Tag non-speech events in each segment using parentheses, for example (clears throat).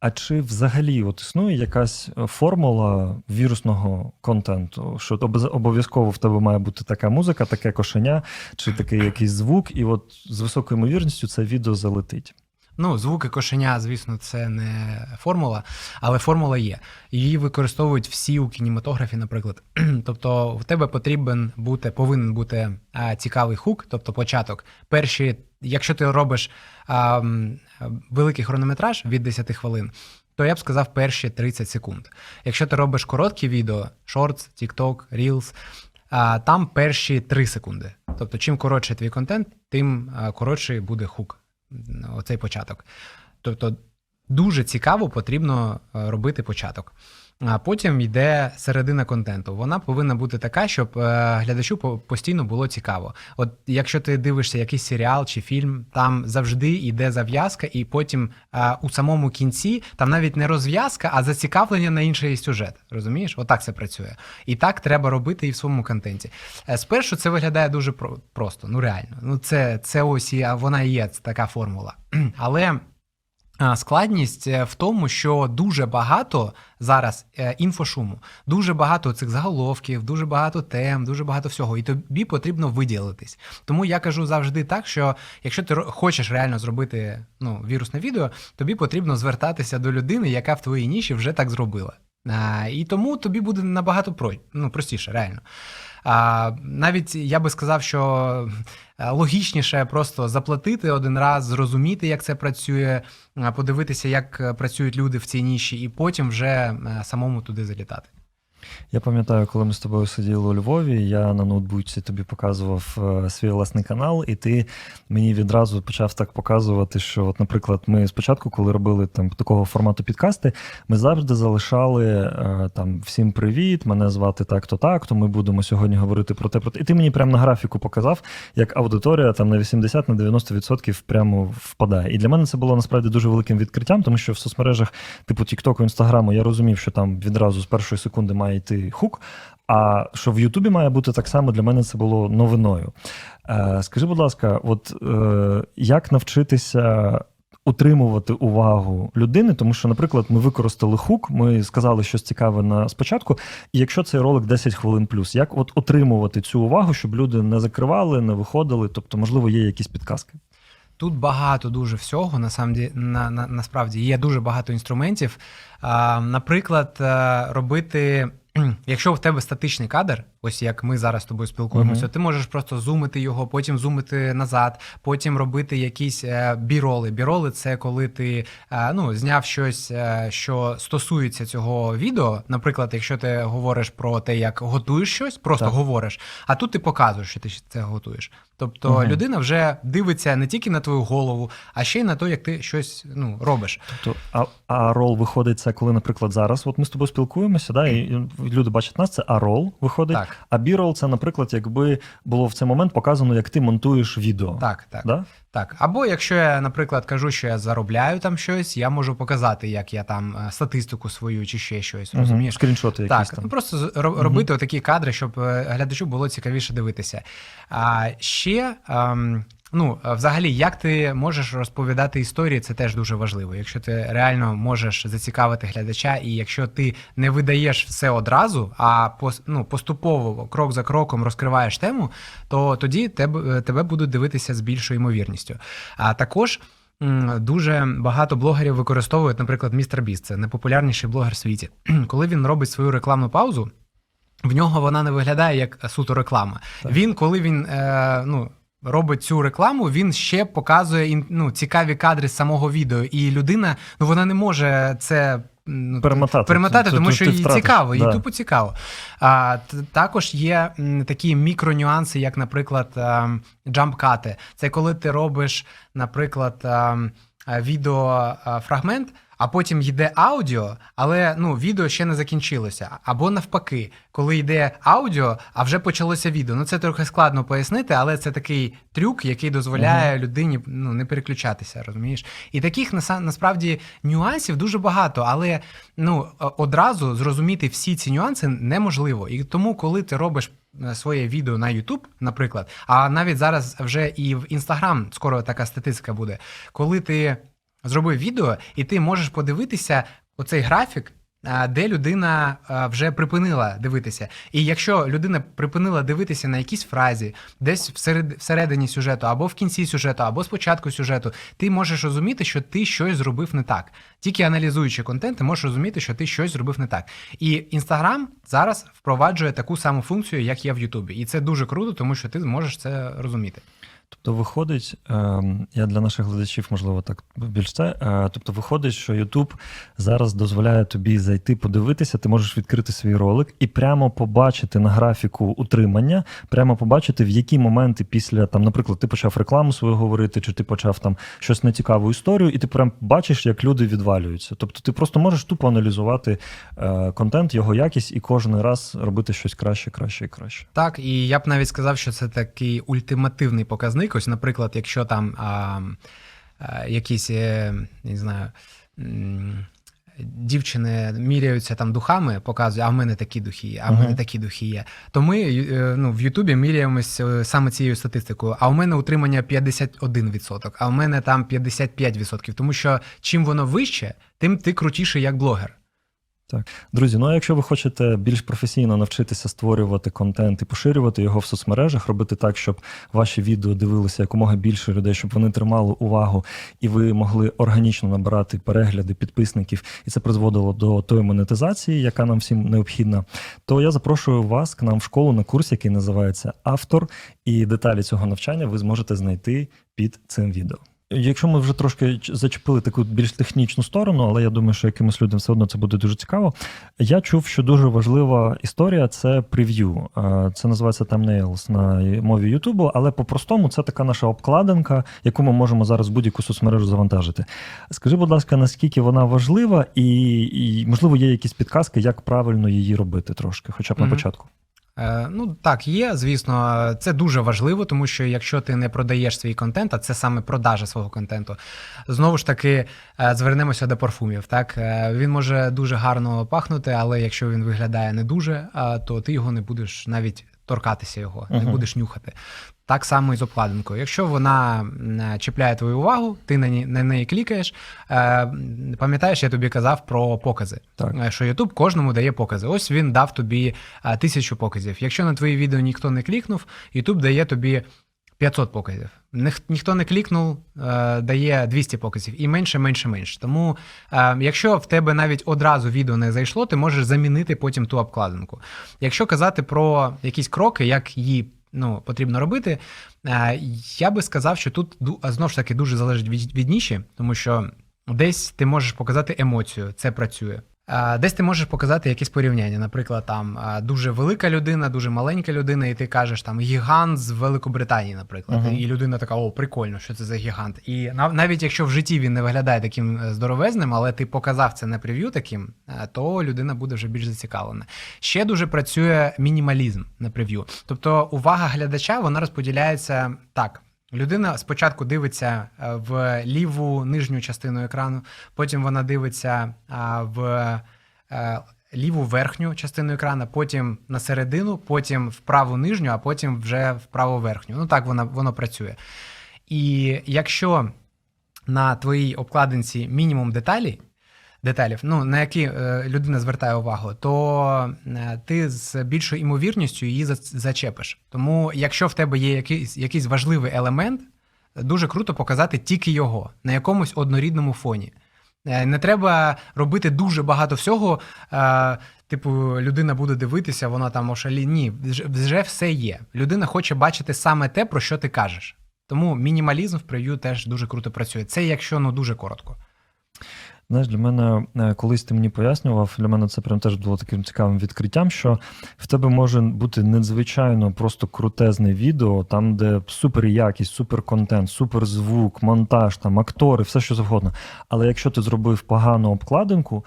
А чи взагалі от існує якась е, формула вірусного контенту? Що обов'язково в тебе має бути така музика, таке кошеня, чи такий якийсь звук, і от з високою ймовірністю це відео залетить. Ну, звуки кошеня, звісно, це не формула, але формула є. Її використовують всі у кінематографі, наприклад. (clears throat) тобто, в тебе потрібен бути, повинен бути а, цікавий хук, тобто початок. Перші, якщо ти робиш а, великий хронометраж від 10 хвилин. То я б сказав перші 30 секунд. Якщо ти робиш короткі відео, TikTok, Reels, а, там перші 3 секунди. Тобто, чим коротше твій контент, тим коротший буде хук оцей початок. Тобто дуже цікаво потрібно робити початок. А потім йде середина контенту. Вона повинна бути така, щоб е, глядачу постійно було цікаво. От якщо ти дивишся якийсь серіал чи фільм, там завжди йде зав'язка, і потім е, у самому кінці там навіть не розв'язка, а зацікавлення на інший сюжет. Розумієш? Отак це працює. І так треба робити і в своєму контенті. Е, Спершу це виглядає дуже про- просто, ну реально. Ну це, це ось і вона і є така формула. (clears throat) Але Складність е, в тому, що дуже багато зараз е, інфошуму, дуже багато цих заголовків, дуже багато тем, дуже багато всього, і тобі потрібно виділитись. Тому я кажу завжди так, що якщо ти хочеш реально зробити ну, вірусне відео, тобі потрібно звертатися до людини, яка в твоїй ніші вже так зробила. І тому тобі буде набагато про, ну, простіше, реально. Навіть я би сказав, що е, логічніше просто заплатити один раз, зрозуміти, як це працює, е, подивитися, як е, працюють люди в цій ніші, і потім вже самому туди залітати. Я пам'ятаю, коли ми з тобою сиділи у Львові, я на ноутбуці тобі показував е, свій власний канал, і ти мені відразу почав так показувати, що, от, наприклад, ми спочатку, коли робили там такого формату підкасти, ми завжди залишали е, там всім привіт, мене звати так-то так-то. Ми будемо сьогодні говорити про те, про те. І ти мені прямо на графіку показав, як аудиторія там на 80 на 90% прямо впадає. І для мене це було насправді дуже великим відкриттям, тому що в соцмережах, типу TikTok, Інстаграму, я розумів, що там відразу з першої секунди має йти хук. А що в Ютубі має бути так само, для мене це було новиною. Е, скажи, будь ласка, от е, як навчитися утримувати увагу людини? Тому що, наприклад, ми використали хук, ми сказали щось цікаве на спочатку, і якщо цей ролик 10 хвилин плюс, як от отримувати цю увагу, щоб люди не закривали, не виходили? Тобто, можливо, є якісь підказки? Тут багато дуже всього. Насамді, на, на, насправді є дуже багато інструментів. А, наприклад, е, робити. (clears throat) Якщо в тебе статичний кадр, ось як ми зараз з тобою спілкуємося, Мгм. ти можеш просто зумити його, потім зумити назад, потім робити якісь е, біроли. Біроли це коли ти е, ну, зняв щось, е, що стосується цього відео. Наприклад, якщо ти говориш про те, як готуєш щось, просто Так. говориш, а тут ти показуєш, що ти це готуєш. Тобто Мгм. людина вже дивиться не тільки на твою голову, а ще й на те, як ти щось ну, робиш. Тобто, а, а рол виходить це, коли, наприклад, зараз от ми з тобою спілкуємося, да, і люди бачать нас, це а рол виходить. Так, А бірол це, наприклад, якби було в цей момент показано, як ти монтуєш відео. так, так. Да? Так, або якщо я, наприклад, кажу, що я заробляю там щось, я можу показати, як я там е, статистику свою чи ще щось, Угу. розумієш? Скріншоти якісь Так, там. ну просто робити угу. такі кадри, щоб е, глядачу було цікавіше дивитися. А ще. ем, Ну, е, взагалі, як ти можеш розповідати історії, це теж дуже важливо. Якщо ти реально можеш зацікавити глядача, і якщо ти не видаєш все одразу, а ну, поступово, крок за кроком розкриваєш тему, то тоді тебе, тебе будуть дивитися з більшою ймовірністю. А також дуже багато блогерів використовують, наприклад, містер Біст, це найпопулярніший блогер в світі. (clears throat) Коли він робить свою рекламну паузу, в нього вона не виглядає як суто реклама. Так. Він, коли він е, ну, робить цю рекламу, він ще показує ну, цікаві кадри з самого відео. І людина, ну вона не може це. ну, Перемотати. перемотати, Ти- тому що їй втратиш. цікаво, їй Да. тупо цікаво. А, т- також є м, такі мікронюанси, як, наприклад, джампкати. Це коли ти робиш, наприклад, відеофрагмент, а потім йде аудіо, але ну, відео ще не закінчилося. Або навпаки, коли йде аудіо, а вже почалося відео. Ну це трохи складно пояснити, але це такий трюк, який дозволяє людині ну, не переключатися, розумієш? І таких насправді нюансів дуже багато, але ну, одразу зрозуміти всі ці нюанси неможливо. І тому, коли ти робиш е, своє відео на YouTube, наприклад, а навіть зараз вже і в Instagram скоро така статистика буде, коли ти зробив відео, і ти можеш подивитися оцей графік. Де людина вже припинила дивитися. І якщо людина припинила дивитися на якійсь фразі, десь всеред, всередині сюжету, або в кінці сюжету, або спочатку сюжету, ти можеш розуміти, що ти щось зробив не так. Тільки аналізуючи контент, ти можеш розуміти, що ти щось зробив не так. І Інстаграм зараз впроваджує таку саму функцію, як є в Ютубі. І це дуже круто, тому що ти зможеш це розуміти. Тобто виходить, ем, я для наших глядачів, можливо, так більш це. е, Тобто, виходить, що YouTube зараз дозволяє тобі зайти, подивитися, ти можеш відкрити свій ролик і прямо побачити на графіку утримання, прямо побачити, в які моменти після там, наприклад, ти почав рекламу свою говорити, чи ти почав там щось нецікаву історію, і ти прям бачиш, як люди відвалюються. Тобто, ти просто можеш тупо аналізувати е, контент, його якість, і кожен раз робити щось краще, краще і краще. Так, і я б навіть сказав, що це такий ультимативний показник. Ось, наприклад, якщо там а, а, якісь, е, я не знаю. Дівчини міряються там духами, показують, а в мене такі духи є, а в мене такі духи є. То ми е, ну, в Ютубі міряємось е, саме цією статистикою. А у мене утримання 51%, а у мене там 55%. Тому що чим воно вище, тим ти крутіший як блогер. Друзі, ну а якщо ви хочете більш професійно навчитися створювати контент і поширювати його в соцмережах, робити так, щоб ваші відео дивилися якомога більше людей, щоб вони тримали увагу, і ви могли органічно набирати перегляди підписників, і це призводило до тої монетизації, яка нам всім необхідна, то я запрошую вас к нам в школу на курс, який називається Автор, і деталі цього навчання ви зможете знайти під цим відео. Якщо ми вже трошки зачепили таку більш технічну сторону, але я думаю, що якимось людям все одно це буде дуже цікаво. Я чув, що дуже важлива історія це прев'ю. Це називається thumbnails на мові Ютубу, але по-простому це така наша обкладинка, яку ми можемо зараз будь-яку соцмережу завантажити. Скажи, будь ласка, наскільки вона важлива, і, і можливо є якісь підказки, як правильно її робити трошки, хоча б на початку. Е, Ну так, є, звісно, це дуже важливо, тому що якщо ти не продаєш свій контент, а це саме продажа свого контенту, знову ж таки е, звернемося до парфумів. Так Е, він може дуже гарно пахнути, але якщо він виглядає не дуже, то ти його не будеш навіть торкатися його, не Мгм. будеш нюхати. Так само і з обкладинкою. Якщо вона е, чіпляє твою увагу, ти на, ні, на неї клікаєш. Е, Пам'ятаєш, я тобі казав про покази. Так. Е, Що YouTube кожному дає покази. Ось він дав тобі тисячу показів. Якщо на твої відео ніхто не клікнув, YouTube дає тобі 500 показів. Ніх- Ніхто не клікнув, е, дає 200 показів і менше, менше, менше. Тому, е, якщо в тебе навіть одразу відео не зайшло, ти можеш замінити потім ту обкладинку. Якщо казати про якісь кроки, як її ну, потрібно робити, е, я би сказав, що тут знову ж таки дуже залежить від, від ніші, тому що десь ти можеш показати емоцію, це працює. Десь ти можеш показати якісь порівняння. Наприклад, там дуже велика людина, дуже маленька людина, і ти кажеш там гігант з Великобританії, наприклад. Мгм. І людина така: о, прикольно, що це за гігант. І нав- навіть якщо в житті він не виглядає таким е, здоровезним, але ти показав це на прев'ю таким, е, то людина буде вже більш зацікавлена. Ще дуже працює мінімалізм на прев'ю. Тобто увага глядача вона розподіляється так. Людина спочатку дивиться е, в ліву нижню частину екрану, потім вона дивиться в е, ліву верхню частину екрану, потім на середину, потім в праву нижню, а потім вже в праву верхню. Ну так воно, воно працює. І якщо на твоїй обкладинці мінімум деталей, деталів, ну на які е, людина звертає увагу, то е, ти з більшою імовірністю її зачепиш. Тому, якщо в тебе є якийсь, якийсь важливий елемент, дуже круто показати тільки його на якомусь однорідному фоні. Е, Не треба робити дуже багато всього. Типу, людина буде дивитися, вона там ошалі. Ні, вже все є. Людина хоче бачити саме те, про що ти кажеш. Тому мінімалізм в прев'ю теж дуже круто працює. Це якщо ну дуже коротко. Знаєш, для мене е, колись ти мені пояснював, для мене це прям теж було таким цікавим відкриттям, що в тебе може бути надзвичайно просто крутезне відео, там, де супер якість, супер контент, супер звук, монтаж, там актори, все що завгодно. Але якщо ти зробив погану обкладинку,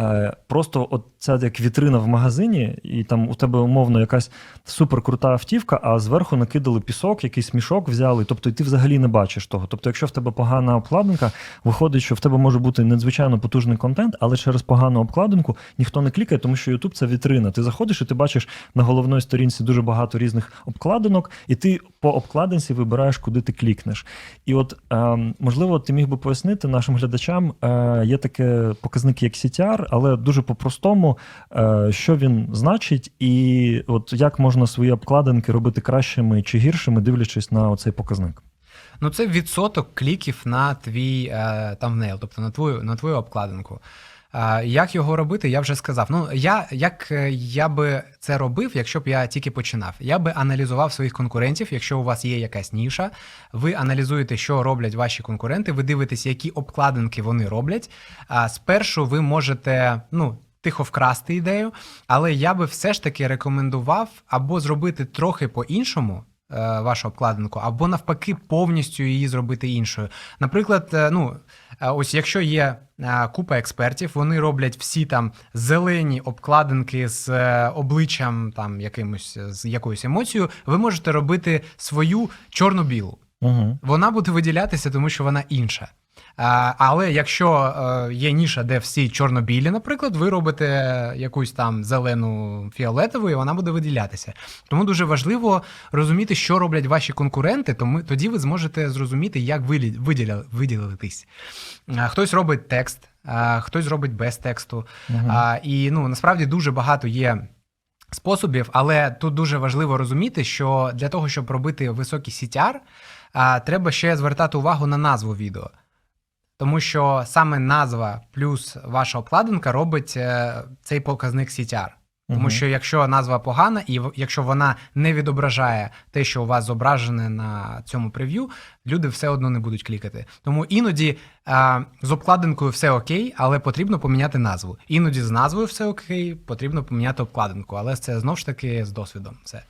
е, просто от це як вітрина в магазині, і там у тебе умовно якась суперкрута автівка, а зверху накидали пісок, якийсь мішок взяли. Тобто, і ти взагалі не бачиш того. Тобто, якщо в тебе погана обкладинка, виходить, що в тебе може бути надзвичайно потужний контент, але через погану обкладинку ніхто не клікає, тому що YouTube це вітрина. Ти заходиш і ти бачиш на головній сторінці дуже багато різних обкладинок, і ти по обкладинці вибираєш, куди ти клікнеш. І от е, можливо, ти міг би пояснити нашим глядачам, е, є таке показник, як CTR, але дуже по-простому, е, що він значить, і от як можна свої обкладинки робити кращими чи гіршими, дивлячись на оцей показник. Ну, це відсоток кліків на твій тамнейл, тобто на твою, на твою обкладинку. Е, як його робити, я вже сказав. Ну, я, як е, я би це робив, якщо б я тільки починав? Я би аналізував своїх конкурентів, якщо у вас є якась ніша, ви аналізуєте, що роблять ваші конкуренти, ви дивитесь, які обкладинки вони роблять. А спершу ви можете, ну. Тихо вкрасти ідею, але я би все ж таки рекомендував або зробити трохи по-іншому, е, вашу обкладинку, або навпаки, повністю її зробити іншою. Наприклад, е, ну е, ось якщо є купа експертів, вони роблять всі там зелені обкладинки з обличчям, там якимось з якоюсь емоцією, ви можете робити свою чорно-білу. Угу. Вона буде виділятися, тому що вона інша. Але якщо е, є ніша, де всі чорно-білі, наприклад, ви робите якусь там зелену фіолетову, і вона буде виділятися. Тому дуже важливо розуміти, що роблять ваші конкуренти, тому тоді ви зможете зрозуміти, як виділитись. Хтось робить текст, хтось робить без тексту. А, і ну насправді дуже багато є. Способів, але тут дуже важливо розуміти, що для того, щоб робити високий CTR, треба ще звертати увагу на назву відео. Тому що саме назва плюс ваша обкладинка робить е, цей показник CTR. Тому Мгм. що якщо назва погана, і якщо вона не відображає те, що у вас зображене на цьому прев'ю, люди все одно не будуть клікати. Тому іноді а, з обкладинкою все окей, але потрібно поміняти назву. Іноді з назвою все окей, потрібно поміняти обкладинку, але це знов ж таки з досвідом. Все.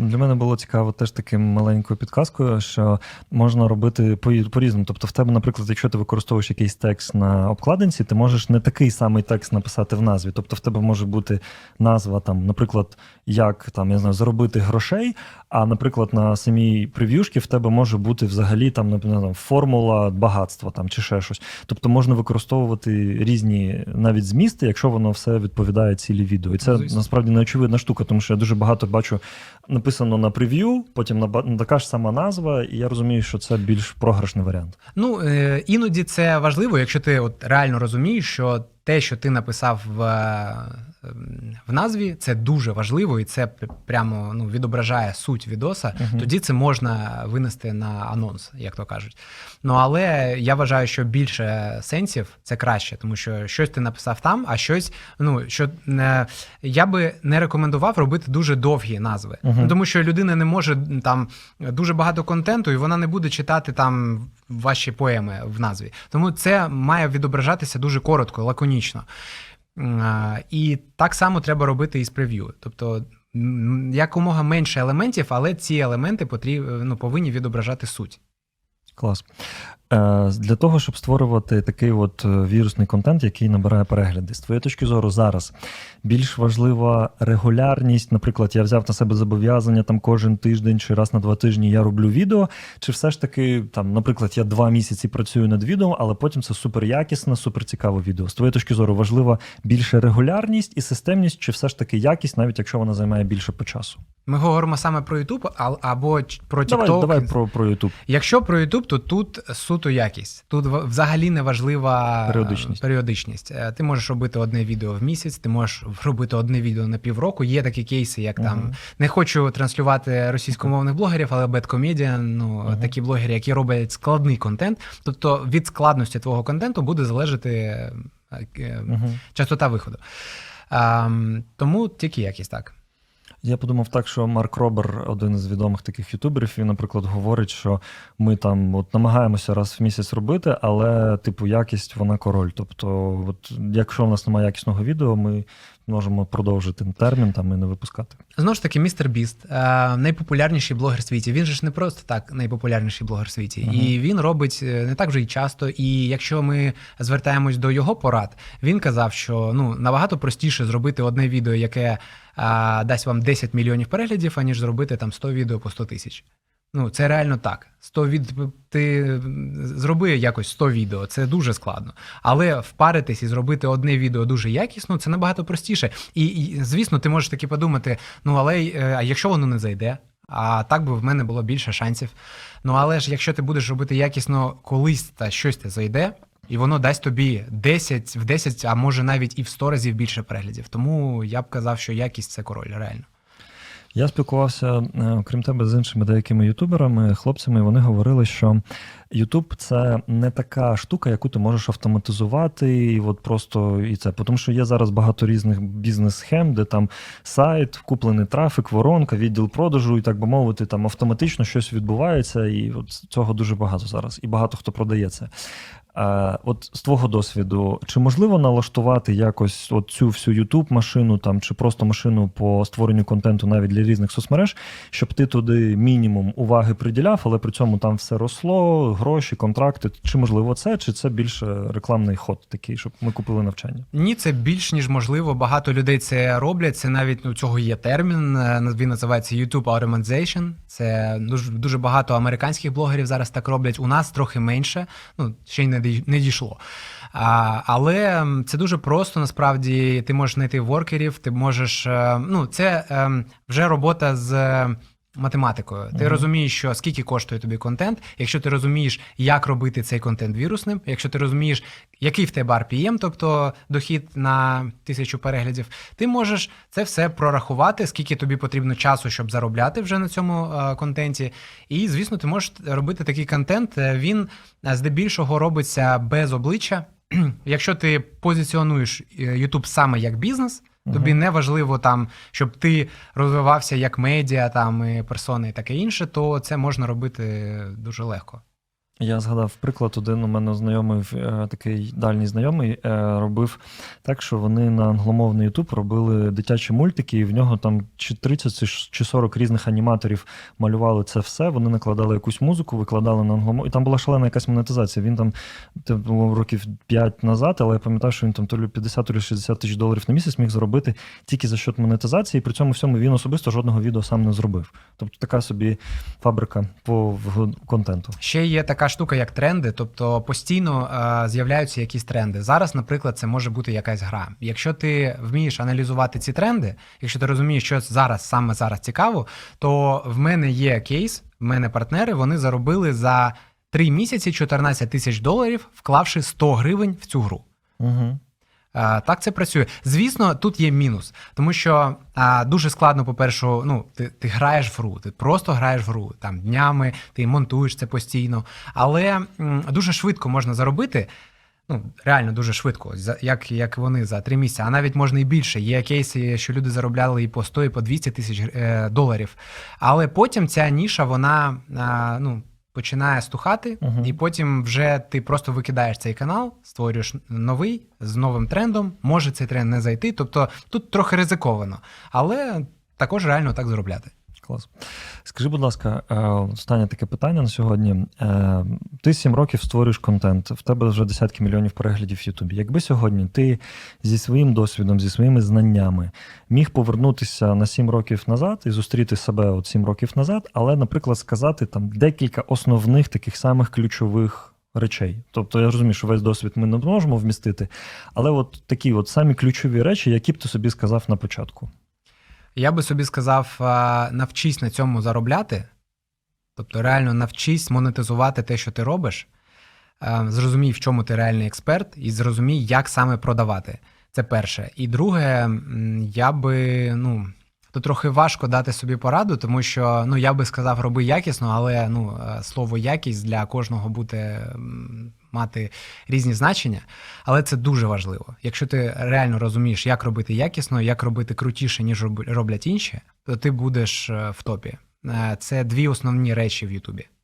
Для мене було цікаво теж таким маленькою підказкою, що можна робити по- по-різному. Тобто, в тебе, наприклад, якщо ти використовуєш якийсь текст на обкладинці, ти можеш не такий самий текст написати в назві. Тобто, в тебе може бути назва, там, наприклад, як там, я знаю, заробити грошей. А, наприклад, на самій прев'юшці в тебе може бути взагалі там, наприклад, формула багатства там, чи ще щось. Тобто можна використовувати різні навіть змісти, якщо воно все відповідає цілі відео. І це Звісно. насправді неочевидна штука, тому що я дуже багато бачу написано на прев'ю, потім на така ж сама назва, і я розумію, що це більш програшний варіант. Ну, е, іноді це важливо, якщо ти от реально розумієш, що те, що ти написав в, е, ем, в назві, це дуже важливо, і це прямо ну, відображає суть відоса, Мгм. тоді це можна винести на анонс, як то кажуть. Ну, але я вважаю, що більше сенсів це краще, тому що щось ти написав там, а щось, ну, що не, я би не рекомендував робити дуже довгі назви. Ну, тому що людина не може там дуже багато контенту, і вона не буде читати там ваші поеми в назві. Тому це має відображатися дуже коротко, лаконічно. М, І так само треба робити із прев'ю. Тобто якомога менше елементів, але ці елементи потріб, ну, повинні відображати суть. Клас. Е, Для того, щоб створювати такий от е, вірусний контент, який набирає перегляди, з твоєї точки зору, зараз більш важлива регулярність. Наприклад, я взяв на себе зобов'язання там кожен тиждень чи раз на два тижні я роблю відео. Чи все ж таки, там, наприклад, я два місяці працюю над відео, але потім це супер якісне, супер відео. З твоєї точки зору, важлива більше регулярність і системність, чи все ж таки якість, навіть якщо вона займає більше по часу. Ми говоримо саме про YouTube або про TikTok. Давай, давай про, про YouTube. Якщо про YouTube, то тут суто якість. Тут взагалі не важлива е, Періодичність. періодичність. Е, Ти можеш робити одне відео в місяць, ти можеш робити одне відео на півроку. Є такі кейси, як там не хочу транслювати російськомовних блогерів, але Bad Comedian, ну Мгм. такі блогери, які роблять складний контент. Тобто від складності твого контенту буде залежати е, Угу. частота виходу. Тому тільки якість так. Я подумав так, що Марк Робер, один із відомих таких ютуберів, він, наприклад, говорить, що ми там от намагаємося раз в місяць робити, але, типу, якість вона король. Тобто, от, якщо в нас немає якісного відео, ми можемо продовжити термін там і не випускати. Знову ж таки, містер Біст, е, найпопулярніший блогер в світі. Він же ж не просто так найпопулярніший блогер в світі. Мгм. І він робить е, не так вже й часто. І якщо ми звертаємось до його порад, він казав, що ну набагато простіше зробити одне відео, яке е, дасть вам 10 мільйонів переглядів, аніж зробити там 100 відео по 100 тисяч. Ну, це реально так. 100 від... Ти зроби якось 100 відео, це дуже складно. Але впаритись і зробити одне відео дуже якісно, це набагато простіше. І, і звісно, ти можеш таки подумати: ну але е, а якщо воно не зайде? А так би в мене було більше шансів. Ну але ж якщо ти будеш робити якісно колись та щось зайде, і воно дасть тобі 10 в 10, а може навіть і в 100 разів більше переглядів. Тому я б казав, що якість це король, реально. Я спілкувався, е, окрім тебе, з іншими деякими ютуберами, хлопцями. і Вони говорили, що Ютуб це не така штука, яку ти можеш автоматизувати, і от просто і це. Тому що є зараз багато різних бізнес-схем, де там сайт, куплений трафік, воронка, відділ продажу, і так би мовити, там автоматично щось відбувається, і от цього дуже багато зараз, і багато хто продає це. А, от з твого досвіду, чи можливо налаштувати якось от цю всю YouTube машину там чи просто машину по створенню контенту навіть для різних соцмереж, щоб ти туди мінімум уваги приділяв, але при цьому там все росло, гроші, контракти. Чи можливо це, чи це більше рекламний ход такий, щоб ми купили навчання? Ні, це більш ніж можливо. Багато людей це роблять. Це навіть у цього є термін. е, Він називається YouTube Automation. Це дуже дуже багато американських блогерів зараз так роблять. У нас трохи менше. Ну ще й не дійшло. А, але це дуже просто. Насправді ти можеш знайти воркерів, ти можеш. е, Ну, це ем, вже робота з. Математикою, ти розумієш, що скільки коштує тобі контент. Якщо ти розумієш, як робити цей контент вірусним, якщо ти розумієш, який в тебе RPM, тобто дохід на тисячу переглядів, ти можеш це все прорахувати, скільки тобі потрібно часу, щоб заробляти вже на цьому е, контенті. І, звісно, ти можеш робити такий контент. Е, Він е, здебільшого робиться без обличчя. (clears throat) Якщо ти позиціонуєш YouTube саме як бізнес, тобі не важливо там, щоб ти розвивався як медіа, там і персони, і таке інше, то це можна робити дуже легко. Я згадав приклад, один у мене знайомий, е, такий дальній знайомий, е, робив так, що вони на англомовний Ютуб робили дитячі мультики, і в нього там чи 30 чи ш- 40 різних аніматорів малювали це все. Вони накладали якусь музику, викладали на англомовну. І там була шалена якась монетизація. Він там це було років 5 назад, але я пам'ятаю, що він там то лі 50, то лі 60 тисяч доларів на місяць міг зробити тільки за счет монетизації, при цьому всьому він особисто жодного відео сам не зробив. Тобто така собі фабрика по контенту. Ще є така штука, як тренди, тобто постійно е, з'являються якісь тренди. Зараз, наприклад, це може бути якась гра. Якщо ти вмієш аналізувати ці тренди, якщо ти розумієш, що зараз саме зараз цікаво, то в мене є кейс, в мене партнери, вони заробили за 3 місяці 14 тисяч доларів, вклавши 100 гривень в цю гру. Угу. А, Так це працює. Звісно, тут є мінус, тому що а, дуже складно, по-перше, ну, ти, ти граєш в гру, ти просто граєш в гру там днями, ти монтуєш це постійно. Але м, дуже швидко можна заробити. Ну, реально дуже швидко, як, як вони за три місяці, а навіть можна і більше. Є кейси, що люди заробляли і по 100, і по 200 тисяч е, доларів. Але потім ця ніша, вона а, ну, починає стухати, угу. і потім вже ти просто викидаєш цей канал, створюєш новий з новим трендом. Може цей тренд не зайти. Тобто тут трохи ризиковано, але також реально так заробляти. Клас. Скажи, будь ласка, е, останнє таке питання на сьогодні. Е, Ти сім років створюєш контент, в тебе вже десятки мільйонів переглядів в Ютубі. Якби сьогодні ти зі своїм досвідом, зі своїми знаннями міг повернутися на сім років назад і зустріти себе от сім років назад, але, наприклад, сказати там декілька основних таких самих ключових. Речей, тобто я розумію, що весь досвід ми не можемо вмістити, але от такі от самі ключові речі, які б ти собі сказав на початку. Я би собі сказав: навчись на цьому заробляти, тобто реально навчись монетизувати те, що ти робиш. Е, Зрозумій, в чому ти реальний експерт, і зрозумій, як саме продавати. Це перше. І друге, я би ну, то трохи важко дати собі пораду, тому що ну я би сказав, роби якісно, але ну е, слово якість для кожного буде мати різні значення. Але це дуже важливо. Якщо ти реально розумієш, як робити якісно, як робити крутіше, ніж роблять інші, то ти будеш е, в топі. Е, Це дві основні речі в Ютубі.